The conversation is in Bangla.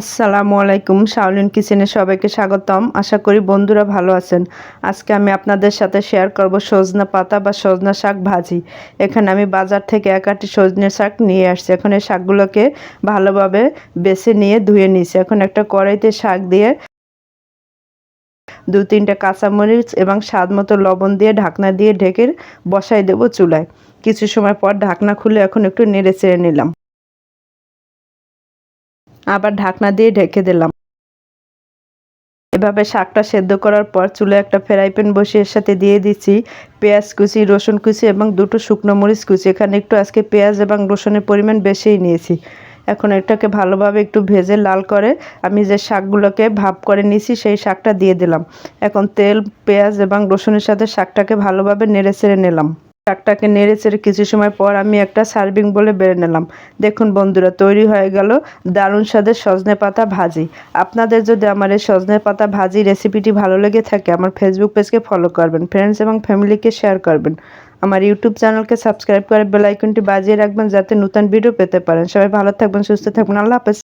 আসসালামু আলাইকুম, শাওলিন কিচেনে সবাইকে স্বাগতম। আশা করি বন্ধুরা ভালো আছেন। আজকে আমি আপনাদের সাথে শেয়ার করব সজনা পাতা বা সজনা শাক ভাজি। এখানে আমি বাজার থেকে এক আটি সজনে শাক নিয়ে আসছি। এখন এই শাকগুলোকে ভালোভাবে বেছে নিয়ে ধুয়ে নিয়েছি। এখন একটা কড়াইতে শাক দিয়ে দু তিনটা কাঁচামরিচ এবং স্বাদ মতো লবণ দিয়ে ঢাকনা দিয়ে ঢেকে বসাই দেবো চুলায়। কিছু সময় পর ঢাকনা খুলে এখন একটু নেড়ে চেড়ে নিলাম। আবার ঢাকনা দিয়ে ঢেকে দিলাম। এভাবে শাকটা সেদ্ধ করার পর চুলে একটা ফ্রাই প্যান বসিয়ে এর সাথে দিয়ে দিচ্ছি পেঁয়াজ কুচি, রসুন কুচি এবং দুটো শুকনো মরিচ কুচি। এখানে একটু আজকে পেঁয়াজ এবং রসুনের পরিমাণ বেশিই নিয়েছি। এখন এটাকে ভালোভাবে একটু ভেজে লাল করে আমি যে শাকগুলোকে ভাপ করে নিয়েছি সেই শাকটা দিয়ে দিলাম। এখন তেল, পেঁয়াজ এবং রসুনের সাথে শাকটাকে ভালোভাবে নেড়ে চেড়ে নিলাম। শাকটাকে নেড়ে চেড়ে কিছু সময় পর আমি একটা সার্ভিং বলে বেড়ে নিলাম। দেখুন বন্ধুরা, তৈরি হয়ে গেল দারুণ স্বাদের সজনে পাতা ভাজি। আপনাদের যদি আমার এই সজনে পাতা ভাজি রেসিপিটি ভালো লেগে থাকে, আমার ফেসবুক পেজকে ফলো করবেন ফ্রেন্ডস এবং ফ্যামিলিকে শেয়ার করবেন। আমার ইউটিউব চ্যানেলকে সাবস্ক্রাইব করে বেল আইকনটি বাজিয়ে রাখবেন যাতে নতুন ভিডিও পেতে পারেন। সবাই ভালো থাকবেন, সুস্থ থাকবেন, আল্লাহ হাফেজ।